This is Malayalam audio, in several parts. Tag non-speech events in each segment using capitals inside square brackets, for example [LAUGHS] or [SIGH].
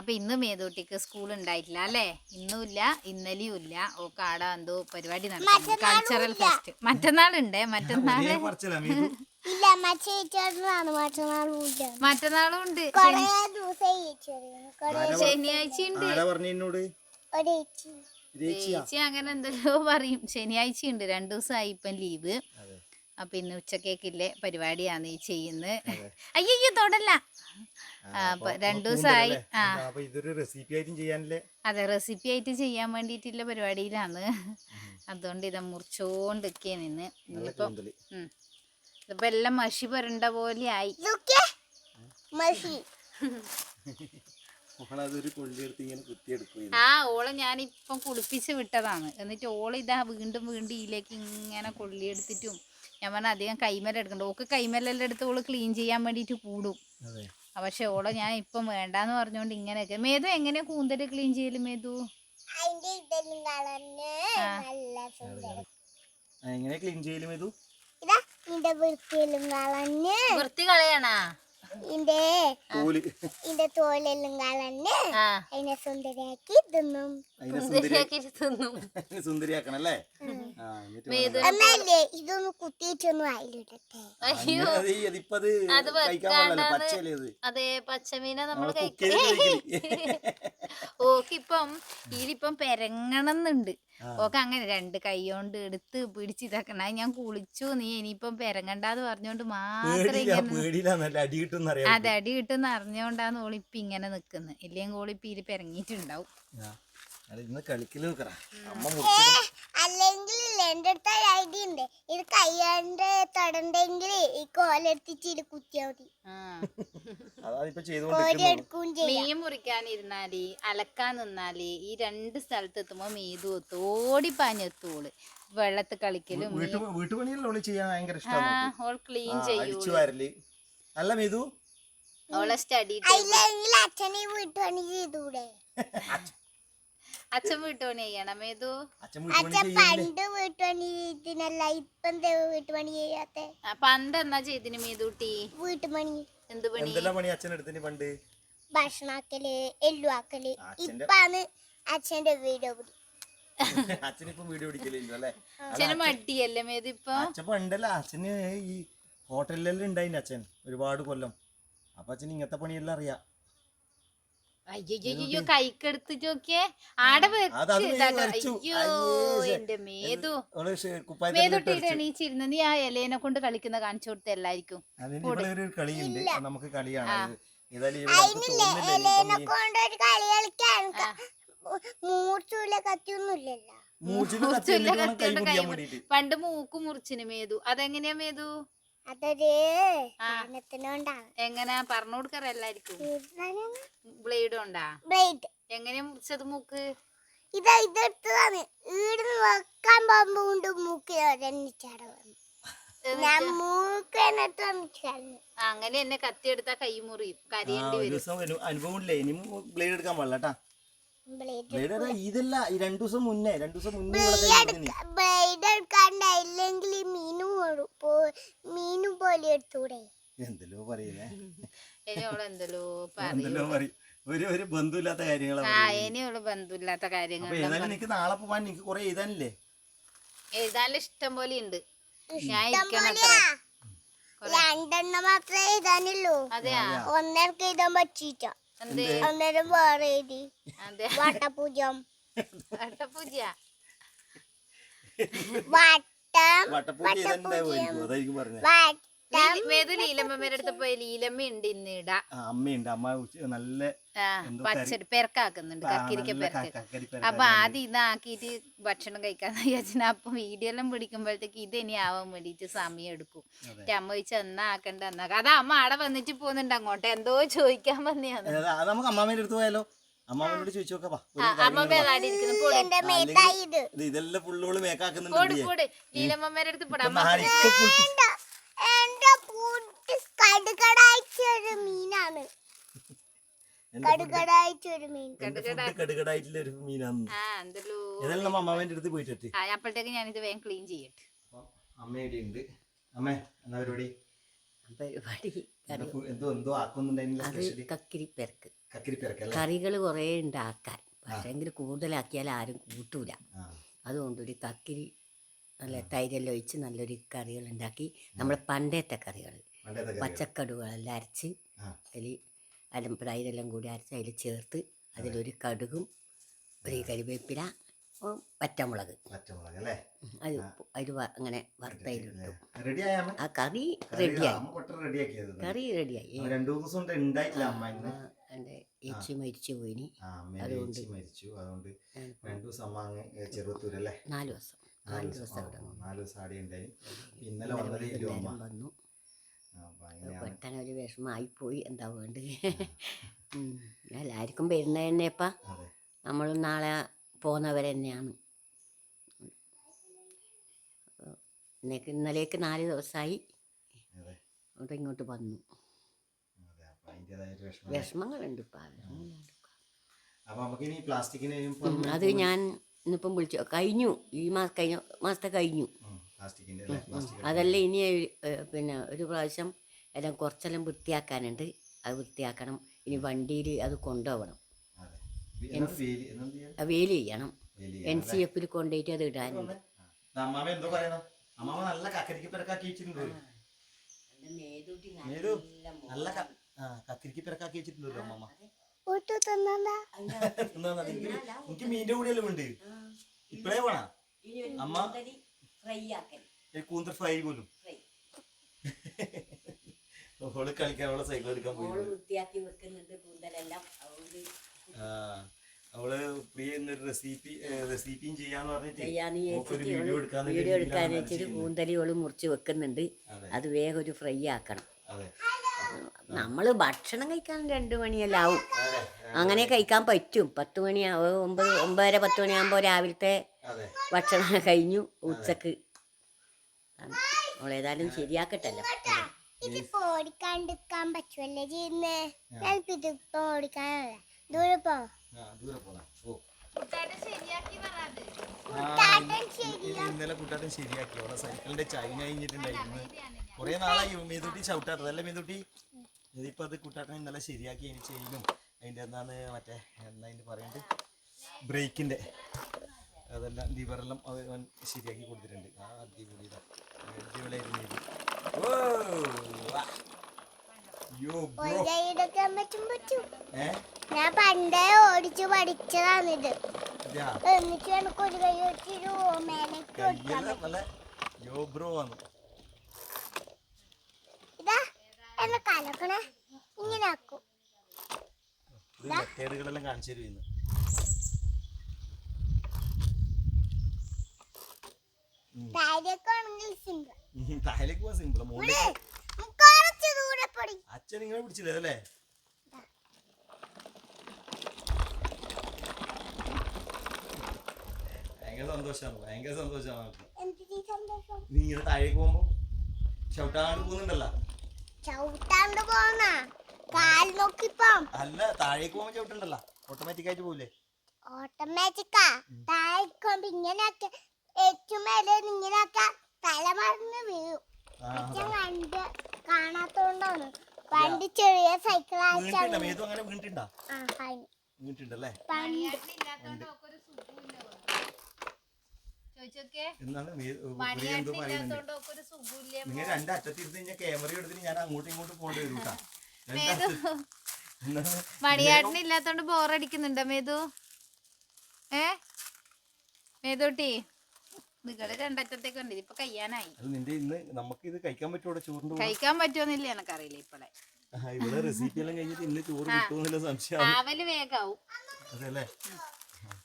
അപ്പൊ ഇന്ന് മേതൂട്ടിക്ക് സ്കൂൾ ഉണ്ടായിട്ടില്ല അല്ലേ? ഇന്നുമില്ല ഇന്നലെയും ഇല്ല. ഓക്ക് ആടെ എന്തോ പരിപാടി നടത്തി. കൾച്ചറൽ ഫെസ്റ്റ് മറ്റന്നാളുണ്ട് മറ്റന്നാൾ മറ്റന്നാളും ഉണ്ട്. ശനിയാഴ്ച ഉണ്ട് പറഞ്ഞു എന്നോട് ഒരു ചേച്ചി അങ്ങനെ എന്തെല്ലോ പറയും. ശനിയാഴ്ച ഉണ്ട് രണ്ടു ദിവസമായി ഇപ്പം ലീവ്. അപ്പൊ ഇന്ന് ഉച്ചക്കേക്കില്ലേ പരിപാടിയാണ് ഈ ചെയ്യുന്നത്. അയ്യോ തൊടല്ല. അപ്പൊ രണ്ടു ദിവസമായി. ആ. ഇതൊരു റെസിപ്പി ആയിട്ടും ചെയ്യാനല്ലേ? അതെ റെസിപ്പി ആയിട്ട് ചെയ്യാൻ വേണ്ടിയിട്ടുള്ള പരിപാടിയിലാണ്. അതുകൊണ്ട് ഇത് മുറിച്ചോണ്ടിരിക്കേ നിന്ന് ഇപ്പൊ ഇതിപ്പോ എല്ലാം മഷി പുരണ്ട പോലെ ആയി. [LAUGHS] ആ ഓളെ ഞാനിപ്പം കുളിപ്പിച്ച് വിട്ടതാണ്. എന്നിട്ട് ഓൾ ഇതാ വീണ്ടും വീണ്ടും ഇതിലേക്ക് ഇങ്ങനെ കൊള്ളിയെടുത്തിട്ടും ഞാൻ പറഞ്ഞ അധികം കൈമല എടുക്കണ്ട. ഓക്ക് കൈമലെല്ലാം എടുത്ത് ഓൾ ക്ലീൻ ചെയ്യാൻ വേണ്ടിയിട്ട് കൂടും. പക്ഷെ ഓളെ ഞാൻ ഇപ്പം വേണ്ടാന്ന് പറഞ്ഞോണ്ട് ഇങ്ങനെയൊക്കെ. മേതു എങ്ങനെയാ കൂന്തൽ ക്ലീൻ ചെയ്യൽ മേതു അതിന്റെ ഇതെല്ലാം നല്ല സുന്ദരം. ആ, എങ്ങനെ ക്ലീൻ ചെയ്യലും കളഞ്ഞ് വൃത്തി കളയണാ? ഇന്റെ ഇന്റെ തോലെല്ലാം കളഞ്ഞ് അതിനെ സുന്ദരിയാക്കി തിന്നും. സുന്ദരിയാക്കി തിന്നും. സുന്ദരിയാക്കണം അല്ലേ? ഇതൊന്ന് കുത്തിയിട്ടൊന്നും അതിലിടട്ടെ അയ്യോ. അത് പച്ചമീന നമ്മൾ നമ്മൾ. [LAUGHS] ഓക്കിപ്പം ഇതിലിപ്പം പെരങ്ങണമെന്നുണ്ട് ഓക്കെ അങ്ങനെ രണ്ട് കൈ കൊണ്ട് എടുത്ത് പിടിച്ച് ഇതാക്കണം അത് ഞാൻ കുളിച്ചു നീ ഇനിയിപ്പം പെരങ്ങണ്ടാന്ന് പറഞ്ഞോണ്ട് മാത്രം അത് അടി കിട്ടുന്ന അറിഞ്ഞോണ്ടാന്ന് ഓളിപ്പ ഇങ്ങനെ നിക്കുന്നത് ഇല്ലെങ്കിൽ ഓളിപ്പ ഇതിൽ പെരങ്ങിയിട്ടുണ്ടാവും അത് ഇന്ന് കളിക്കൽ നോക്കറ അമ്മ അല്ലെങ്കിൽ എന്റെ അടുത്ത ഐഡിയ ഉണ്ട്. ഇത് കയ്യാണ്ട് തൊടണ്ടെങ്കിൽ ഈ കോലെടുത്തിട്ട് കുത്തിയാ മതി. മീൻ മുറിക്കാനിരുന്നാൽ അലക്കാൻ നിന്നാൽ ഈ രണ്ട് സ്ഥലത്ത് എത്തുമ്പോ മീതു ഓടി പാഞ്ഞെത്തോൾ വെള്ളത്ത് കളിക്കലും ചെയ്യാൻ ഭയങ്കര ഇഷ്ടമാണ് ഓൾ ക്ലീൻ ആ, ചെയ്യൂ അടിച്ചു വാരൽ. അല്ല മിതു? ഓളെ സ്റ്റഡി അച്ഛനെ വീട്ടുപണി ചെയ്തൂടെ? അച്ഛൻ വീട്ടുപണി ചെയ്യണം. മേതു അച്ഛൻ പണ്ട് വീട്ടുപണി ചെയ്തിനല്ല ഇപ്പം എന്താ വീട്ടുപണി ചെയ്യാത്തെ. ആ, പണ്ട് എന്നാ ചെയ്തിന് മേതൂട്ടി? വീട്ടുപണി. എന്ത് പണി? എന്തെല്ലാം പണി അച്ഛൻ എടുത്തിന് പണ്ട്? ഭക്ഷണാക്കൽ എല്ലുവാക്കൽ അച്ഛന്റെ- ഇപ്പാണ് അച്ഛന്റെ വീഡിയോ പിടി [LAUGHS] അച്ഛനിപ്പം വീഡിയോ പിടിക്കലില്ല അല്ലേ? അച്ഛന് മടിയല്ലേ മേതു ഇപ്പൊ? അച്ഛൻ പണ്ടല്ല അച്ഛന് ഈ ഹോട്ടലിലെല്ലാം ഉണ്ടായിന് അച്ഛൻ ഒരുപാട് കൊല്ലം. അപ്പൊ അച്ഛൻ ഇങ്ങനത്തെ പണിയെല്ലാം അറിയാം. അയ്യോ കൈക്കെടുത്ത് നോക്കിയേ. ആടെ. അയ്യോ എന്റെ മേതു. എണീച്ചിരുന്നു. നീ ആ ഇലേനെ കൊണ്ട് കളിക്കുന്ന കാണിച്ചു കൊടുത്ത എല്ലാരിക്കും നമുക്ക് കളിയാണ്. പണ്ട് മൂക്ക് മുറിച്ചിന് മേതു. അതെങ്ങനെയാ മേതു? അതൊരു എങ്ങനാ? പറഞ്ഞു കൊടുക്കാറല്ലായിരിക്കും ബ്ലേഡ് കൊണ്ടാ? ബ്ലേഡ്. എങ്ങനെ മുറിച്ചത് മൂക്ക്? ഇതാ ഇതെടുത്തതാണ്. വെക്കാൻ പോകുമ്പോ കൊണ്ട് മൂക്ക് ഞാൻ മൂക്ക് അങ്ങനെ എന്നെ കത്തി എടുത്താ കൈ മുറിയും കരിയേണ്ടി വരും. അനുഭവം ഇല്ലേ? ഇനി ബ്ലേഡ് എടുക്കാൻ പാടില്ല കേട്ടാ. ബ്ലേഡ് അല്ല ഇതല്ല ഈ രണ്ടു ദിവസം മുന്നേ രണ്ടു ദിവസം മുന്നേ. ബ്ലേഡ് എടുക്കാണ്ടായില്ലെങ്കിൽ മീനു മീനു പോലെ എടുത്തൂടെ. എന്തെല്ലോ പറയുന്നേ. എന്തല്ലോ പറയും. ഒരു ഒരു ബന്ധമില്ലാത്ത കാര്യങ്ങളാണ് ബന്ധമില്ലാത്ത കാര്യങ്ങൾ ഏതായാലും എനിക്ക് നാളെ പോവാൻ എനിക്ക് കുറെ എഴുതാനില്ലേ? എഴുതാൻ ഇഷ്ടം പോലെ ഉണ്ട് ഞാൻ രണ്ടെണ്ണം മാത്രമേ എഴുതാനുള്ളൂ. അതെയാ. ഒന്നേർക്ക് എഴുതാൻ പറ്റിയിട്ട. അന്നേരം വേറെ എഴുതി. അതെ. വട്ടപൂജം. വട്ടപൂജ. വട്ടം. വട്ടപൂജ അതായിരിക്കും പറഞ്ഞത് ലീലമ്മയുടെ അടുത്ത് പോയി ലീലമ്മ ഉണ്ട് ഇന്ന് ഇടാ. ആ, അമ്മയുണ്ട്. അമ്മ നല്ല പച്ചടി പെരക്കാക്കുന്നുണ്ട്. കക്കിരിക്ക പെരക്ക്. അപ്പൊ ആദ്യം ഇതാക്കിയിട്ട് ഭക്ഷണം കഴിക്കാന്ന് വിചാരിച്ചാൽ അപ്പൊ വീഡിയോ എല്ലാം പിടിക്കുമ്പോഴത്തേക്ക് ഇത് ഇനി ആവാൻ വേണ്ടിട്ട് സമയം എടുക്കും. എന്റെ അമ്മ ചോദിച്ചു എന്നാ ആക്കണ്ട? എന്നാ അതാ അമ്മ അവിടെ വന്നിട്ട് പോകുന്നുണ്ട് അങ്ങോട്ട്. എന്തോ ചോദിക്കാൻ വന്നെയാണ്. നമുക്ക് അമ്മാമേന്റെ അടുത്ത് പോയാലോ? ചോദിച്ചു നോക്കാം ഇതെല്ലാം ഫുള്ളോൾ മേക്കാക്കുന്നുണ്ട് എന്റെ കടുകടായിച്ചൊരു മീനാണ്. മീൻ. ഏതായാലും അടുത്ത് പോയിട്ട് ആ അപ്പോഴത്തേക്ക് ഞാനിത് വേഗം ക്ലീൻ ചെയ്യട്ടെ. അമ്മ ഇവിടെ ഉണ്ട് അമ്മേ എന്നാ പരിപാടി? പരിപാടി എന്തോ ആക്കുന്നുണ്ടായിരുന്നില്ല കറികൾ കുറേ ഉണ്ടാക്കാൻ. പക്ഷെ കൂടുതലാക്കിയാൽ ആരും കൂട്ടൂല. ആ. അതുകൊണ്ട് ഒരു കക്കിരി നല്ല തൈരെല്ലാം ഒഴിച്ച് നല്ലൊരു കറികൾ ഉണ്ടാക്കി നമ്മൾ പണ്ടത്തെ കറികൾ പച്ചക്കടുകളെല്ലാം അരച്ച് അതിൽ അരം തൈരെല്ലാം കൂടി അരച്ച് അതിൽ ചേർത്ത് അതിലൊരു കടുകും ഒരു കരിവേപ്പില പച്ചമുളക് അത് അതിൽ അങ്ങനെ വറുത്തതിലിട്ടു ആ കറി റെഡിയായി. കറി റെഡിയായി. എന്റെ ഏച്ചി മരിച്ചു പോയിനി അതുകൊണ്ട്. നാല് ദിവസം. നാല് ദിവസം നാല് ഉണ്ടായി. ഇന്നലെ വന്നതേ വന്നു. അങ്ങനെയാണ്. പെട്ടെന്ന് ഒരു വിഷമമായിപ്പോയി എന്താ വേണ്ടത്. [LAUGHS] എല്ലാവർക്കും വരുന്നത് തന്നെയപ്പാ. അതെ. നമ്മൾ നാളെ പോകുന്നവർ തന്നെയാണ്. ഇന്നേക്ക് ഇന്നലേക്ക് നാല് ദിവസമായി. അതെ. അവിടെ ഇങ്ങോട്ട് വന്നു. വിഷമങ്ങളുണ്ട് ഇപ്പം അത് ഞാൻ ഇന്നിപ്പം വിളിച്ചു. കഴിഞ്ഞു. ഈ മാസം കഴിഞ്ഞ മാസത്തെ കഴിഞ്ഞു. അതല്ല ഇനി പിന്നെ ഒരു പ്രാവശ്യം എല്ലാം കുറച്ചെല്ലാം വൃത്തിയാക്കാനുണ്ട്. അത് വൃത്തിയാക്കണം. ഇനി വണ്ടിയിൽ അത് കൊണ്ടുപോകണം. വേലി ചെയ്യണം. എൻ സി എഫിൽ കൊണ്ടുപോയിട്ട് അത് ഇടാനുണ്ട്. നല്ല കക്കരിക്ക് പിറക്കാക്കി വെച്ചിട്ടുണ്ട് നല്ല ക- ആ കക്കരിക്ക് വെച്ചിട്ടുണ്ടല്ലോ അമ്മാമ എനിക്ക് കൂടെയല്ലേ ഉണ്ട്. ഇപ്പഴേ വേണ അമ്മ? കൂന്തൽ ഫ്രൈ പോലും ഓൾ കളിക്കാൻ അവളെ സൈക്കിൾ എടുക്കാൻ പോയി. വൃത്തിയാക്കി വെക്കുന്നുണ്ട് കൂന്തലെല്ലാം. അതുകൊണ്ട് ആ. അവൾ പ്രിയ റെസിപ്പി റെസിപ്പിയും ചെയ്യാന്ന് പറഞ്ഞിട്ട് വീഡിയോ ഓൾ എടുക്കാന്ന് വീഡിയോ എടുക്കാൻ വെച്ചിട്ട്. കൂന്തലി ഓൾ മുറിച്ച് വെക്കുന്നുണ്ട്. അത്. വേഗം ഒരു ഫ്രൈ ആക്കണം. നമ്മൾ ഭക്ഷണം കഴിക്കാൻ രണ്ട് മണിയെല്ലാം ആവും. അങ്ങനെ കഴിക്കാൻ പറ്റും. പത്ത് മണി ഒമ്പത് ഒമ്പതര പത്ത് മണിയാകുമ്പോൾ രാവിലത്തെ അതെ. ഭക്ഷണം കഴിഞ്ഞു ഉച്ചയ്ക്ക്. അവളേതായാലും ശരിയാക്കട്ടല്ലോ. ഇതിപ്പോ ഓടിക്കാണ്ടിരിക്കാൻ പറ്റുമല്ലേ ചെയ്യുന്നേ? ചിലപ്പോ ഇതിപ്പോ ഓടിക്കാനുള്ള ദൂരെ പോ. ഇന്നലെ കുട്ടാട്ടൻ ശരിയാക്കി. അവളെ സൈക്കിളിന്റെ ചൈന കഴിഞ്ഞിട്ടുണ്ടായിരുന്നു. കുറെ നാളായി മീതുട്ടി ചവിട്ടാത്തത്. അല്ലേ മീതുട്ടി ഇതിപ്പോ അത് കുട്ടാട്ടൻ ഇന്നലെ ശരിയാക്കി അതിന് ചെയ്യും. അതിന്റെ എന്താണ് മറ്റേ എന്താ അതിന്റെ പറയുന്നത് ബ്രേക്കിന്റെ. അതെല്ലാം ലിവറെല്ലാം അവൻ അവൻ ശരിയാക്കി കൊടുത്തിട്ടുണ്ട്. ആ അടിപൊളി. അടിപൊളിയായിരുന്നു ഇത്. ഓ, എടുക്കാൻ പറ്റും പറ്റും. ഞാൻ പണ്ടേ ഓടിച്ചു പഠിച്ചതാണിത്. എന്നിട്ട് എനിക്ക് ഒരു കൈ വെച്ചിട്ട് മേലേക്ക് ഇതാ എന്നെ കലക്കണേ. ഇങ്ങനെ ആക്കും. കാണിച്ചു തരും ഇന്ന്. ആണെങ്കിൽ സിമ്പിൾ താഴേക്ക് സിമ്പിൾ മോളിൽ കുറച്ച് ദൂരെ പൊടി അച്ഛൻ ഇങ്ങനെ പിടിച്ചില്ലേ അതല്ലേ? ഭയങ്കര സന്തോഷമാണ് ഭയങ്കര സന്തോഷമാണ് നീ ഇങ്ങനെ താഴേക്ക് പോകുമ്പോ ചവിട്ടാണ്ട് പോകുന്നുണ്ടല്ലോ. ചവിട്ടാണ്ട് പോന്ന? കാൽ നോക്കിപ്പം. അല്ല താഴേക്ക് പോകുമ്പോ ചവിട്ടുണ്ടല്ലോ. ഓട്ടോമാറ്റിക് ആയിട്ട് പോകില്ലേ ഓട്ടോമാറ്റിക്കാ താഴേക്കുമ്പോ ഇങ്ങനെയൊക്കെ ഏറ്റവും മേലെ ഇങ്ങനെയൊക്കെ തല മറന്ന് വീഴും. അച്ഛൻ കണ്ട് കാണാത്തോണ്ടാണ്. പണ്ട് ചെറിയ സൈക്കിൾ വീണിട്ടുണ്ടല്ലേ? നിങ്ങൾ കഴിഞ്ഞാൽ ക്യാമറ എടുത്തിട്ട് ഞാൻ അങ്ങോട്ടും ഇങ്ങോട്ടും പോകേണ്ടി വരും കേട്ടാ. രണ്ടറ്റത്ത്. എന്താണ്? മണിയാട്ടിന് ഇല്ലാത്തോണ്ട് ബോറടിക്കുന്നുണ്ടോ മേതു? ഏ? മേതൂട്ടി? രണ്ടറ്റത്തേക്ക് ഉണ്ട് നിന്റെ ഇന്ന് നമുക്ക് ഇത് കഴിക്കാൻ പറ്റുമോ ചോറിന്റെ കൂടെ? കഴിക്കാൻ പറ്റുമെന്നില്ല എനക്കറിയില്ല ഇപ്പളെ. ആ, ഇവിടെ റെസിപ്പി എല്ലാം കഴിഞ്ഞിട്ട് ഇന്ന് ചോറ് കിട്ടുമെന്നുള്ള സംശയം രാവിലെ വേഗാവും. അതല്ലേ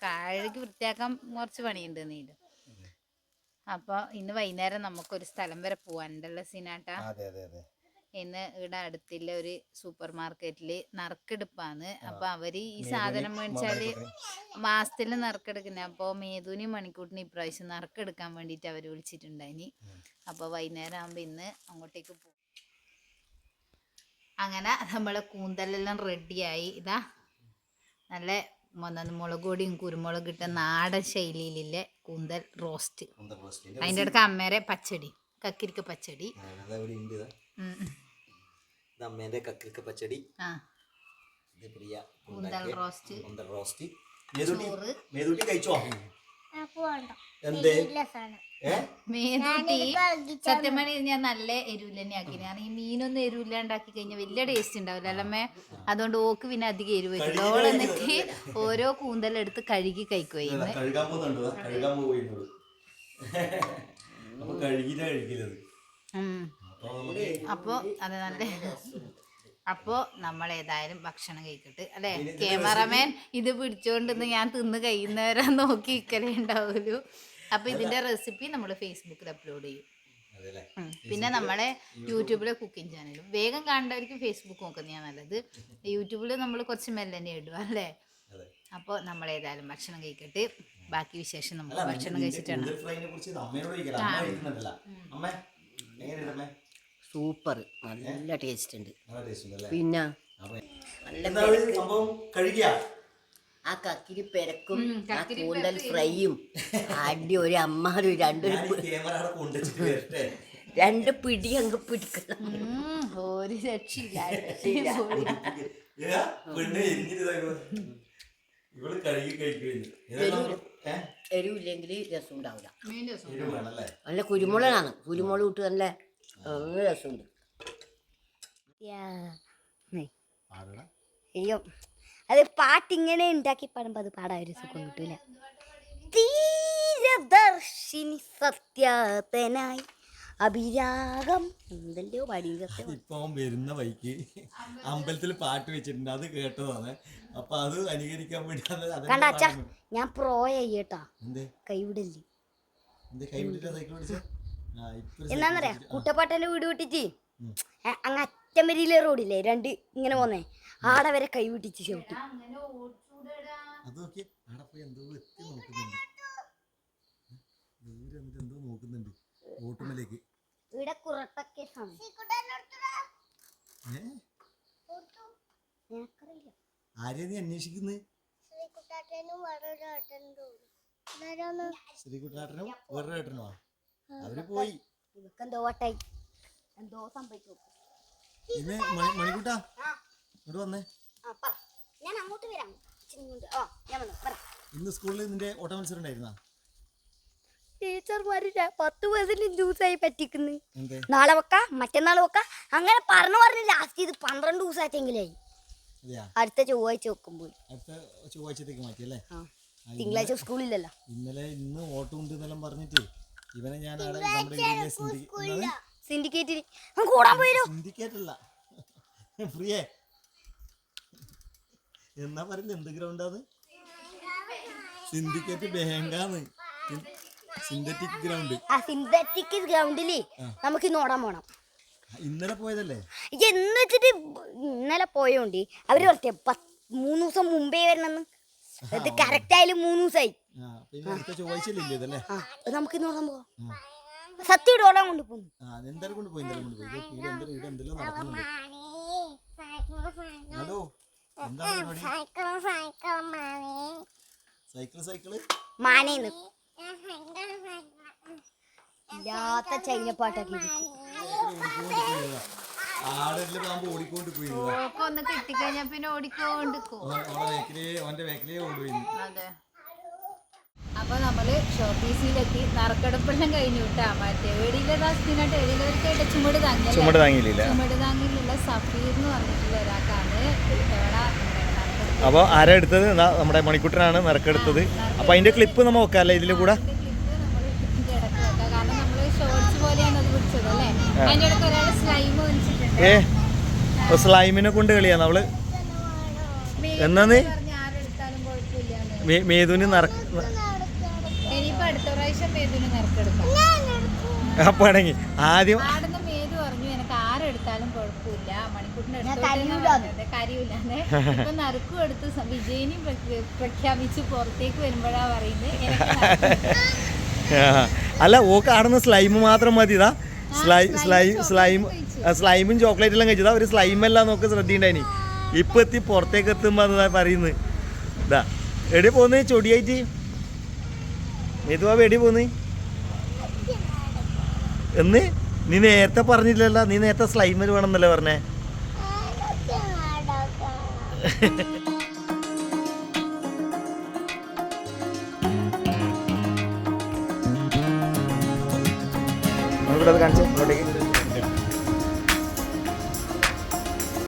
കാഴക്ക് വൃത്തിയാക്കാൻ കുറച്ച് പണിയുണ്ട് നീലും. അപ്പൊ ഇന്ന് വൈകുന്നേരം നമുക്കൊരു സ്ഥലം വരെ പോവാനുണ്ടല്ലോ സീനാട്ടാ. അതെ അതെ അതെ. ഇന്ന് ഇവിടെ അടുത്തുള്ള ഒരു സൂപ്പർ മാർക്കറ്റിൽ നറുക്കെടുപ്പാണ് അപ്പൊ അവർ ഈ സാധനം മേടിച്ചാൽ മാസത്തിൽ നറുക്കെടുക്കുന്നത് അപ്പോൾ മേധുവിനും മണിക്കൂട്ടിനും ഇപ്രാവശ്യം നറുക്കെടുക്കാൻ വേണ്ടിയിട്ട് അവർ വിളിച്ചിട്ടുണ്ടായിനി. അപ്പോൾ വൈകുന്നേരം ആകുമ്പോൾ ഇന്ന് അങ്ങോട്ടേക്ക് പോകും അങ്ങനെ നമ്മളെ കൂന്തലെല്ലാം റെഡിയായി. ഇതാ നല്ല മൊന്ന മുളക് പൊടിയും കുരുമുളക് ഇട്ട നാടൻ ശൈലിയിലെ കൂന്തൽ റോസ്റ്റ്. അതിന്റെ അടുക്ക അമ്മേരെ പച്ചടി കക്കിരിക്ക പച്ചടി. ഉം. അമ്മേന്റെ കക്കിരിക്ക പച്ചടി ഇത് പ്രിയ കൂന്തൽ റോസ്റ്റ്. കൂന്തൽ മേതുട്ടി. മേതുട്ടി കഴിച്ചോ? എന്തേ? സത്യം പറഞ്ഞ ഞാൻ നല്ല എരിവില്ല തന്നെ ആക്കി ഞാൻ ഈ മീനൊന്നും എരിവില്ല ഉണ്ടാക്കി കഴിഞ്ഞാൽ വലിയ ടേസ്റ്റ് ഉണ്ടാവില്ല അല്ലമ്മേ? അതുകൊണ്ട് ഓക്ക് പിന്നെ അധികം എരിവ് വരില്ല ഓൾ എന്നിട്ട് ഓരോ കൂന്തലെടുത്ത് കഴുകി കഴിക്കുകയും കഴുകാൻ കഴുകിയില്ല നമുക്ക് അപ്പോൾ അത് നല്ല അപ്പോൾ നമ്മൾ ഏതായാലും ഭക്ഷണം കഴിക്കട്ടെ അല്ലേ? ക്യാമറമാൻ ഇത് പിടിച്ചോണ്ടെന്ന് ഞാൻ തിന്ന് കഴിയുന്നവരെ നോക്കി ഇക്കലേ ഉണ്ടാവുള്ളൂ. അപ്പോൾ ഇതിന്റെ റെസിപ്പി നമ്മൾ ഫേസ്ബുക്കിൽ അപ്ലോഡ് ചെയ്യും. പിന്നെ നമ്മളെ യൂട്യൂബിലെ കുക്കിംഗ് ചാനലും വേഗം കാണേണ്ടവർക്ക് ഫേസ്ബുക്ക് നോക്കുന്നതാണ് നല്ലത്. യൂട്യൂബിൽ നമ്മൾ കുറച്ച് മെല്ലനെ ഇടുക അല്ലേ? അപ്പൊ അപ്പോൾ നമ്മൾ ഏതായാലും ഭക്ഷണം കഴിക്കട്ടെ. ബാക്കി വിശേഷം നമ്മൾ ഭക്ഷണം കഴിച്ചിട്ടാണ്. സൂപ്പർ. നല്ല ടേസ്റ്റ് ഉണ്ട് പിന്നെ? നല്ല ആ കക്കിരി പെരക്കും ആ കൂന്തൽ ഫ്രൈയും. അടി ഒരു അമ്മാരും രണ്ട് ക്യാമറ അവിടെ കൊണ്ടുവച്ചിട്ട് രണ്ട് പിടി അങ്ങ് പിടിക്കണം. ഒരു രക്ഷയില്ല. എരിവില്ലെങ്കിൽ രസം. ഉണ്ടാവില്ല നല്ല കുരുമുളകാണ്. കുരുമുളക് ഇട്ട് നല്ല നല്ല രസമുണ്ട്. അയ്യോ. അത് പാട്ടിങ്ങനെ ഉണ്ടാക്കി പാടുമ്പോ അത് പാടാൻ ഒരു സുഖം കിട്ടൂല. തീരദർശിനി സത്യാതനായി. അഭിരാഗം. എന്തെല്ലോ ഇപ്പൊ വരുന്ന വഴിക്ക് അമ്പലത്തിൽ പാട്ട് വെച്ചിട്ടുണ്ട്. അത് കേട്ടതാണ്. അപ്പൊ അത് അനുകരിക്കാൻ വേണ്ടി ഞാൻ പ്രോയായി കേട്ടാ. കൈവിടല്ലേ കൈവിട്ടിട്ട് സൈക്കിൾ എന്നാന്നറിയാ കുട്ടപ്പാട്ടന്റെ വീട് വിട്ടിച്ച്. അങ്ങ് അറ്റമരിയിലെ റോഡില്ലേ രണ്ട് ഇങ്ങനെ പോന്നേ. ആടെ വരെ കൈ വിട്ടിച്ച് ചവിട്ടി. അത് നോക്കി അവിടെ പോയി എന്തോ എത്തി നോക്കുന്നുണ്ട്. ദൂരെ എന്നിട്ട് എന്തോ നോക്കുന്നുണ്ട്. ഓട്ടുമലേക്ക്. ഇവിടെ കുറട്ടക്കേസാണ് ഏ? ആരെയാ നീ അന്വേഷിക്കുന്നത് ശ്രീകുട്ടാട്ടനും വേറൊരു ഏട്ടനോ അവർ പോയി. ഇവക്ക് എന്തോ വട്ടായി. എന്തോ സംഭവിച്ചു ഇന്ന് മണി മണിക്കൂട്ടാ. ഇങ്ങോട്ട് വന്നേ. ഞാൻ അങ്ങോട്ട് വരാം. ആ ഞാൻ വന്നു. പറ. ഇന്ന് സ്കൂളിൽ നിന്റെ ഓട്ട മത്സരം ഉണ്ടായിരുന്നാ? ടീച്ചർമാര് പത്ത് പേഴ്സന്റ് ദിവസമായി പറ്റിക്കുന്നു. നാളെ വെക്കാം മറ്റന്നാൾ വെക്കാം. അങ്ങനെ പറഞ്ഞു പറഞ്ഞ് ലാസ്റ്റ് ഇത് പന്ത്രണ്ട് ദിവസമായിട്ടെങ്കിലായി അടുത്ത ചൊവ്വാഴ്ച വെക്കുമ്പോൾ. അടുത്ത ചൊവ്വാഴ്ചത്തേക്ക് മാറ്റിയല്ലേ ആ. തിങ്കളാഴ്ച സ്കൂളില്ലല്ലോ. ഇന്നലെ ഇന്ന് ഓട്ടം ഉണ്ട് എന്നെല്ലാം പറഞ്ഞിട്ട് ഇവനെ ഞാൻ സിൻഡിക്കേറ്റിൽ കൂടാൻ പോയിരോ. സിൻഡിക്കേറ്റ് അല്ല ഫ്രീയേ എന്നാ പറയുന്നത് എന്ത് ഗ്രൗണ്ടാണ് സിൻഡിക്കേറ്റ് ബേങ്കാന്ന്. Synthetic ground. ആ സിന്തറ്റിക് ഗ്രൗണ്ടിൽ നമുക്ക് ഇന്ന് ഓടാൻ പോണം. ഇന്നലെ പോയതല്ലേ? എന്ന് വെച്ചിട്ട് ഇന്നലെ പോയോണ്ട്. അവർ പറഞ്ഞേ പത്ത് മൂന്ന് ദിവസം മുമ്പേ വരണമെന്ന് ഇത് കറക്റ്റ് ആയാലും മൂന്ന് ദിവസമായി നമുക്ക് ഇന്ന് പോവാം. സത്യം കൊണ്ട് പോകുന്നു സൈക്കിൾ സൈക്കിൾ മാനേന്ന്. ഇല്ലാത്ത ചൈനപ്പാട്ടാക്കി ആടെല്ലാം പാമ്പ് ഓടിക്കൊണ്ട് പോയി. കിട്ടിക്കഴിഞ്ഞാ പിന്നെ ഓന്റെ വേക്കിലേ കൊണ്ടുപോയി. അതെ. അപ്പൊ നമ്മൾ ഷോപ്പീസിലെത്തി നറുക്കെടുപ്പെല്ലാം കഴിഞ്ഞു കിട്ടാ മറ്റേ എവിടെയിലെ ദാസ്തിനായിട്ട് എഴുതിയവർക്കായിട്ട് ചുമട് താങ്ങി ചുമട് താങ്ങിയില്ല? ചുമട് താങ്ങിയില്ല. സഫീർ എന്ന് പറഞ്ഞിട്ടുള്ള ഒരാൾക്കാണ്. ഇത്തവണ അപ്പോൾ ആരാ എടുത്തത്? നമ്മുടെ മണിക്കുട്ടനാണ് നറുക്കെടുത്തത്. അപ്പോൾ അതിന്റെ ക്ലിപ്പ് നമ്മൾ വെക്കാല്ലേ ഇതിൽ കൂടെ? ഇടയ്ക്ക് വെക്കാം. കാരണം നമ്മൾ ഷോർട്സ് പോലെയാണ് അത് പിടിച്ചത് അല്ലേ? അതിന്റെ ഇടയ്ക്ക് ഒരാൾ സ്ലൈം വെച്ചിട്ടുണ്ട് ഏ? സ്ലൈമിനെ കൊണ്ട് കളിയാ നമ്മൾ. എന്നാന്ന് മേതുവിന് നറുക്ക് ഇനിയിപ്പോ അടുത്ത പ്രാവശ്യം മേതുവിന് നറുക്കെടുക്കാം. അപ്പൊ ആണെങ്കിൽ ആദ്യം ആടുന്ന മേതു പറഞ്ഞു എനിക്ക് ആരെടുത്താലും കുഴപ്പമില്ല. മണിക്കൂറിന് കാര്യമില്ലാന്ന് ഇപ്പൊ നറുക്കും എടുത്ത് സ- വിജയിനെയും പ്രഖ്യ- പ്രഖ്യാപിച്ച് പുറത്തേക്ക് വരുമ്പോഴാ പറയുന്നത്. അല്ല ഓക്ക് ആടുന്ന സ്ലൈം മാത്രം മതി ഇതാ സ്ലൈ സ്ലൈം സ്ലൈം സ്ലൈമും ചോക്ലേറ്റ് എല്ലാം കഴിച്ചതാ ഒരു സ്ലൈം എല്ലാം നോക്ക് ശ്രദ്ധിണ്ടായി ഇപ്പൊ എത്തി പുറത്തേക്ക് എത്തുമ്പോ അതാ പറയുന്നത്. ഇതാ എടി പോന്ന്? ചൊടിയായിട്ട്? ഏതുവാ എടി പോന്ന്? എന്ന്? നീ നേരത്തെ പറഞ്ഞില്ലല്ലോ. നീ നേരത്തെ സ്ലൈമിൽ വേണമെന്നല്ലേ പറഞ്ഞേ? [LAUGHS] അത് കാണിച്ചേ ഇങ്ങോട്ടേക്ക്